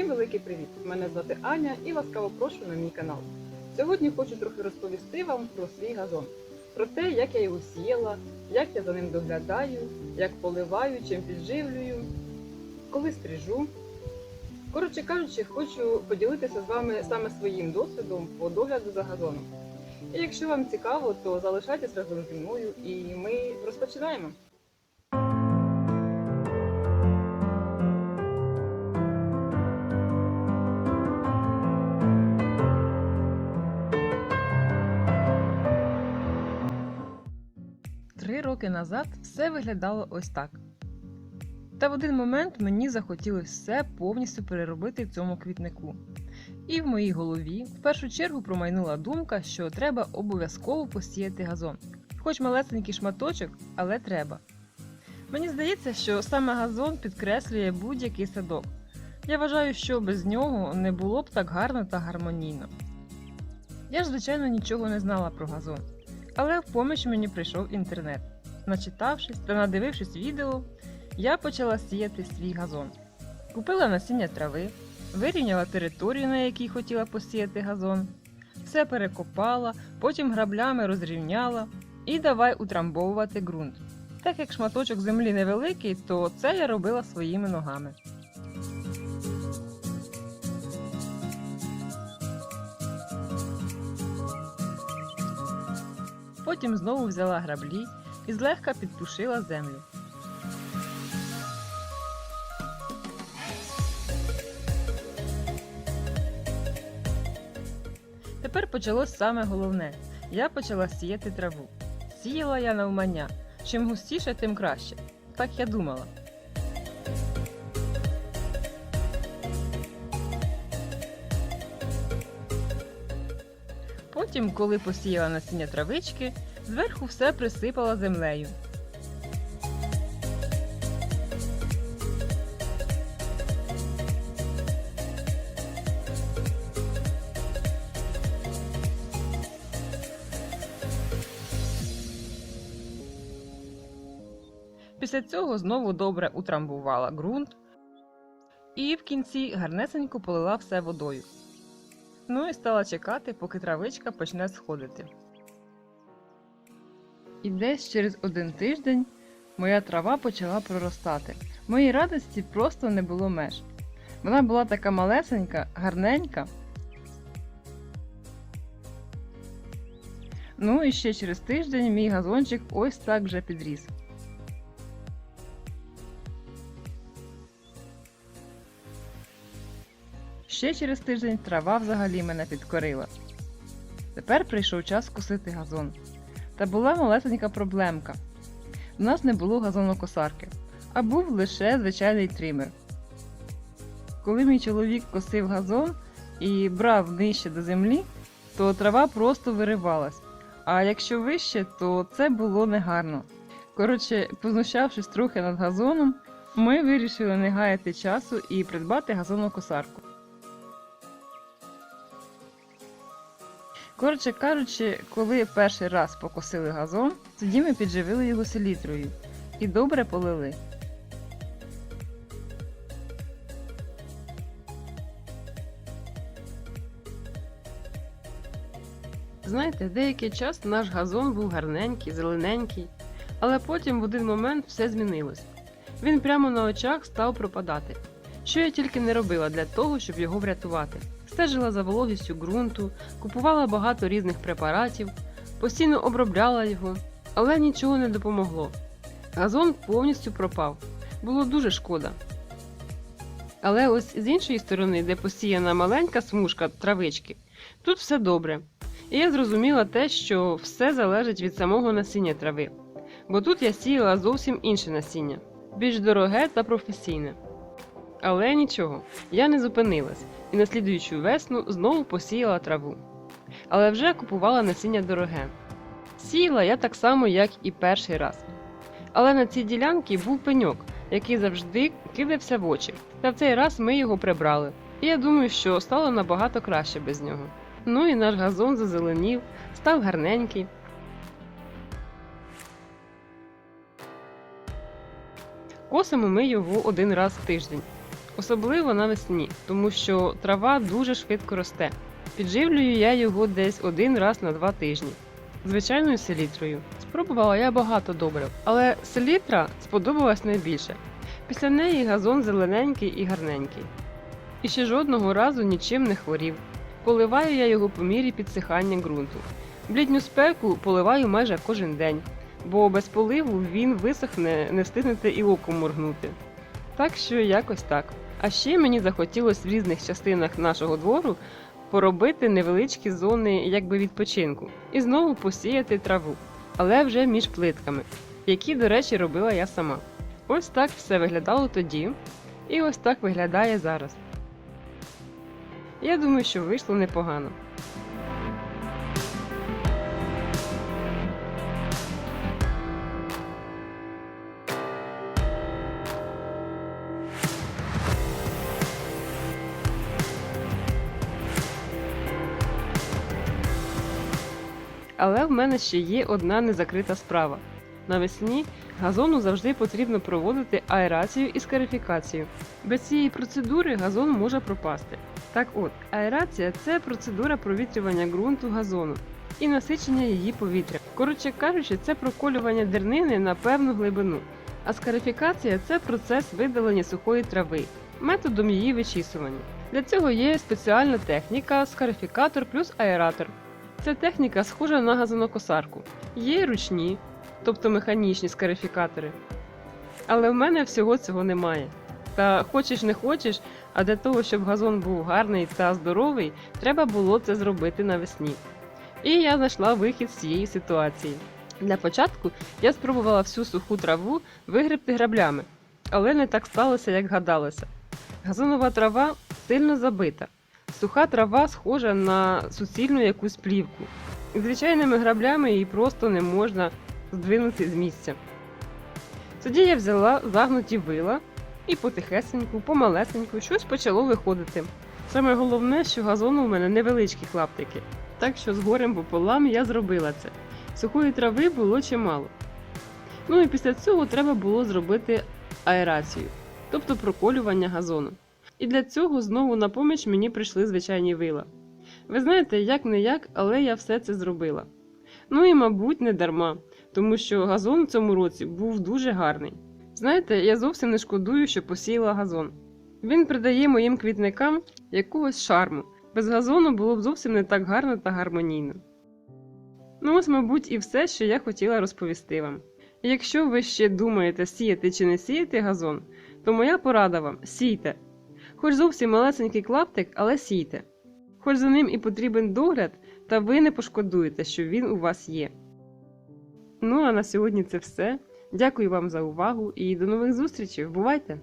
Всім великий привіт! Мене звати Аня і ласкаво прошу на мій канал. Сьогодні хочу трохи розповісти вам про свій газон, про те, як я його сіяла, як я за ним доглядаю, як поливаю, чим підживлюю, коли стрижу. Коротше кажучи, хочу поділитися з вами саме своїм досвідом по догляду за газоном. І якщо вам цікаво, то залишайтесь разом зі мною і ми розпочинаємо. Роки назад все виглядало ось так. Та в один момент мені захотілося все повністю переробити в цьому квітнику. І в моїй голові в першу чергу промайнула думка, що треба обов'язково посіяти газон. Хоч малесенький шматочок, але треба. Мені здається, що саме газон підкреслює будь-який садок. Я вважаю, що без нього не було б так гарно та гармонійно. Я ж, звичайно, нічого не знала про газон. Але в поміч мені прийшов інтернет. Начитавшись та надивившись відео, я почала сіяти свій газон. Купила насіння трави, вирівняла територію, на якій хотіла посіяти газон, все перекопала, потім граблями розрівняла і давай утрамбовувати ґрунт. Так як шматочок землі невеликий, то це я робила своїми ногами. Потім знову взяла граблі і злегка підпушила землю. Тепер почалось саме головне. Я почала сіяти траву. Сіяла я навмання. Чим густіше, тим краще. Так я думала. Потім, коли посіяла насіння травички, зверху все присипала землею. Після цього знову добре утрамбувала ґрунт і в кінці гарнесенько полила все водою. Ну і стала чекати, поки травичка почне сходити. І десь через один тиждень моя трава почала проростати. Моїй радості просто не було меж. Вона була така малесенька, гарненька. Ну і ще через тиждень мій газончик ось так вже підріс. Ще через тиждень трава взагалі мене підкорила. Тепер прийшов час косити газон. Та була малесенька проблемка. У нас не було газонокосарки, а був лише звичайний тример. Коли мій чоловік косив газон і брав нижче до землі, то трава просто виривалась. А якщо вище, то це було негарно. Коротше, познущавшись трохи над газоном, ми вирішили не гаяти часу і придбати газонокосарку. Коротше кажучи, коли перший раз покосили газон, тоді ми підживили його селітрою і добре полили. Знаєте, деякий час наш газон був гарненький, зелененький, але потім в один момент все змінилось. Він прямо на очах став пропадати. Що я тільки не робила для того, щоб його врятувати. Стежила за вологістю ґрунту, купувала багато різних препаратів, постійно обробляла його, але нічого не допомогло. Газон повністю пропав. Було дуже шкода. Але ось з іншої сторони, де посіяна маленька смужка травички, тут все добре. І я зрозуміла те, що все залежить від самого насіння трави. Бо тут я сіяла зовсім інше насіння, більш дороге та професійне. Але нічого, я не зупинилась і на слідуючу весну знову посіяла траву. Але вже купувала насіння дороге. Сіяла я так само, як і перший раз. Але на цій ділянці був пеньок, який завжди кидався в очі. Та в цей раз ми його прибрали. І я думаю, що стало набагато краще без нього. Ну і наш газон зазеленів, став гарненький. Косимо ми його один раз в тиждень. Особливо навесні, тому що трава дуже швидко росте. Підживлюю я його десь один раз на два тижні. Звичайною селітрою. Спробувала я багато добрив, але селітра сподобалась найбільше. Після неї газон зелененький і гарненький. І ще жодного разу нічим не хворів. Поливаю я його по мірі підсихання ґрунту. В літню спеку поливаю майже кожен день, бо без поливу він висохне, не встигнете і оком моргнути. Так що якось так. А ще мені захотілося в різних частинах нашого двору поробити невеличкі зони якби відпочинку і знову посіяти траву, але вже між плитками, які, до речі, робила я сама. Ось так все виглядало тоді, і ось так виглядає зараз. Я думаю, що вийшло непогано. Але в мене ще є одна незакрита справа. Навесні газону завжди потрібно проводити аерацію і скарифікацію. Без цієї процедури газон може пропасти. Так от, аерація це процедура провітрювання ґрунту газону і насичення її повітря. Коротше кажучи, це проколювання дернини на певну глибину. А скарифікація це процес видалення сухої трави методом її вичісування. Для цього є спеціальна техніка скарифікатор плюс аератор. Ця техніка схожа на газонокосарку. Є й ручні, тобто механічні скарифікатори. Але в мене всього цього немає. Та хочеш не хочеш, а для того, щоб газон був гарний та здоровий, треба було це зробити навесні. І я знайшла вихід з цієї ситуації. Для початку я спробувала всю суху траву вигребти граблями, але не так сталося, як гадалося. Газонова трава сильно забита. Суха трава схожа на суцільну якусь плівку. Звичайними граблями її просто не можна здвинути з місця. Тоді я взяла загнуті вила і потихесеньку, помалесеньку щось почало виходити. Саме головне, що газону у мене невеличкі клаптики, так що з горем пополам я зробила це. Сухої трави було чимало. Ну і після цього треба було зробити аерацію, тобто проколювання газону. І для цього знову на поміч мені прийшли звичайні вила. Ви знаєте, як не як, але я все це зробила. Ну і, мабуть, не дарма, тому що газон в цьому році був дуже гарний. Знаєте, я зовсім не шкодую, що посіяла газон. Він придає моїм квітникам якогось шарму. Без газону було б зовсім не так гарно та гармонійно. Ну, ось, мабуть, і все, що я хотіла розповісти вам. Якщо ви ще думаєте, сіяти чи не сіяти газон, то моя порада вам сійте. Хоч зовсім малесенький клаптик, але сійте. Хоч за ним і потрібен догляд, та ви не пошкодуєте, що він у вас є. Ну а на сьогодні це все. Дякую вам за увагу і до нових зустрічей. Бувайте!